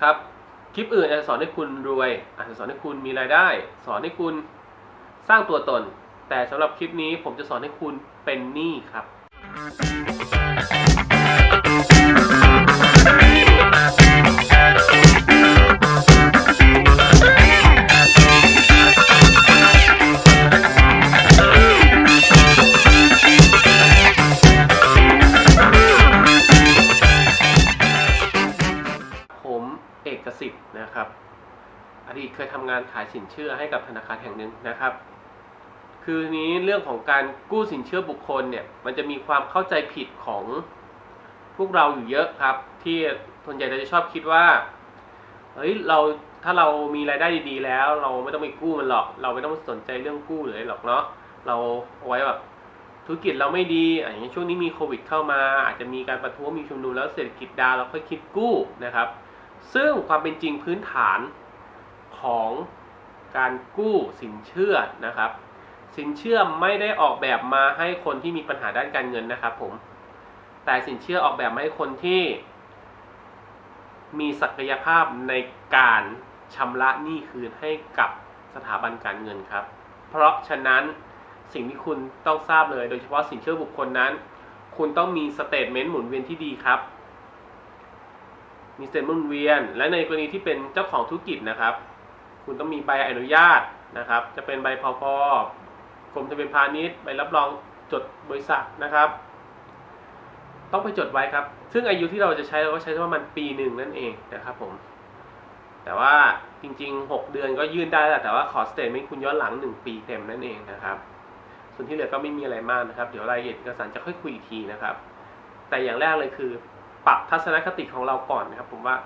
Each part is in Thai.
ครับ คลิปอื่นอาจจะสอนให้คุณรวย อาจจะสอนให้คุณมีรายได้ สอนให้คุณสร้างตัวตน แต่สำหรับคลิปนี้ผมจะสอนให้คุณเป็นหนี้ครับ 50 นะครับ อดีตเคยทำงานขายสินเชื่อให้กับธนาคารแห่งหนึ่งนะครับ คือนี้เรื่องของการกู้สินเชื่อบุคคลเนี่ย มันจะมีความเข้าใจผิดของพวกเราอยู่เยอะครับ ที่ส่วนใหญ่เราจะชอบคิดว่า เฮ้ย เราถ้าเรามีรายได้ดีๆ แล้ว เราไม่ต้องไปกู้มันหรอก เราไม่ต้องสนใจเรื่องกู้เลยหรอกเนาะ เราเอาไว้แบบธุรกิจเราไม่ดีอย่างช่วงนี้มีโควิดเข้ามา อาจจะมีการประท้วงมีชุมนุมแล้วเศรษฐกิจดาวเราค่อยคิดกู้นะครับ ซึ่งความเป็นจริงพื้นฐานของการกู้สินเชื่อนะครับ สินเชื่อไม่ได้ออกแบบมาให้คนที่มีปัญหาด้านการเงินนะครับผมแต่สินเชื่อออกแบบมาให้คนที่มีศักยภาพในการชำระหนี้คืนให้กับสถาบันการเงินครับ เพราะฉะนั้นสิ่งที่คุณต้องทราบเลย โดยเฉพาะสินเชื่อบุคคลนั้น คุณต้องมีสเตทเมนต์หมุนเวียนที่ดีครับ มีสเตทเมนหมุนเวียน และในกรณีที่เป็นเจ้าของธุรกิจนะครับ คุณต้องมีใบอนุญาตนะครับ จะเป็นใบพพกรมทะเบียนพาณิชย์ใบรับรองจดบริษัทนะครับ ต้องไปจดไว้ครับ ซึ่งอายุที่เราจะใช้เราก็ใช้ประมาณปีหนึ่งนั่นเองนะครับผม แต่ว่าจริง ๆ 6 เดือนก็ยื่นได้แหละแต่ว่าขอสเตทเมนต์คุณย้อนหลัง 1 ปีเต็มนั่นเองนะครับ ส่วนที่เหลือก็ไม่มีอะไรมากนะครับ เดี๋ยวรายละเอียดเอกสารจะค่อยคุยอีกทีนะครับ แต่อย่างแรกเลยคือ รับทัศนคติของเราก่อนนะครับ ผมว่า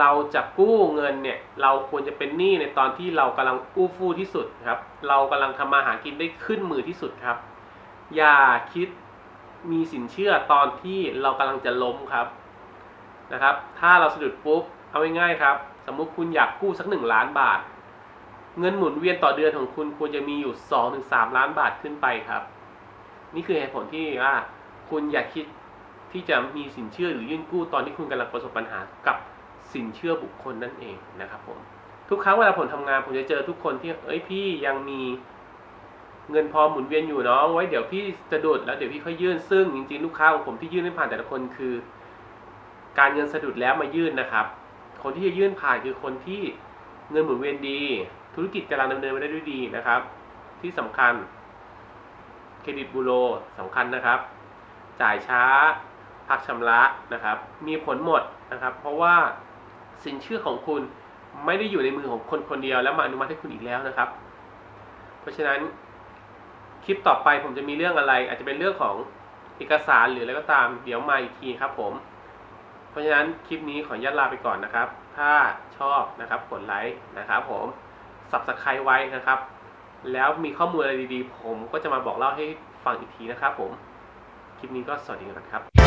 เราจะกู้เงินเนี่ย เราควรจะเป็นหนี้ในตอนที่เรากำลังอู้ฟู่ที่สุดครับ เรากำลังทำมาหากินได้ขึ้นมือที่สุดครับ อย่าคิดมีสินเชื่อตอนที่เรากำลังจะล้มครับนะครับ ถ้าเราสะดุดปุ๊บเอาง่ายๆครับ สมมุติคุณอยากกู้สักหนึ่งล้านบาท เงินหมุนเวียนต่อเดือนของคุณควรจะมีอยู่2อถึงสล้านบาทขึ้นไปครับ นี่คือเหตุผลที่ว่าคุณอย่าคิด ที่จะมีสินเชื่อหรือยื่นกู้ตอนที่คุณกำลังประสบปัญหากับสินเชื่อบุคคลนั่นเองนะครับผมทุกครั้งเวลาผมทำงานผมจะเจอทุกคนที่เอ้ยพี่ยังมีเงินพอหมุนเวียนอยู่เนาะไว้เดี๋ยวพี่จะดุดแล้วเดี๋ยวพี่ค่อยยื่นซึ่งจริงๆลูกค้าของผมที่ยื่นไม่ผ่านแต่ละคนคือ การเงินสะดุดแล้วมายื่นนะครับ คนที่จะยื่นผ่านคือคนที่เงินหมุนเวียนดี ธุรกิจกำลังดำเนินไปได้ด้วยดีนะครับ ที่สำคัญเครดิตบูโรสำคัญนะครับ จ่ายช้า พักชำระนะครับ มีผลหมดนะครับ เพราะว่าสินเชื่อของคุณไม่ได้อยู่ในมือของคนคนเดียวแล้วมาอนุมัติให้คุณอีกแล้วนะครับ เพราะฉะนั้นคลิปต่อไปผมจะมีเรื่องอะไร อาจจะเป็นเรื่องของเอกสารหรืออะไรก็ตาม เดี๋ยวมาอีกทีครับผม เพราะฉะนั้นคลิปนี้ขออนุญาตลาไปก่อนนะครับ ถ้าชอบนะครับกดไลค์นะครับผม subscribe ไว้นะครับ แล้วมีข้อมูลอะไรดีๆ ผมก็จะมาบอกเล่าให้ฟังอีกทีนะครับผม คลิปนี้ก็สวัสดีกันครับ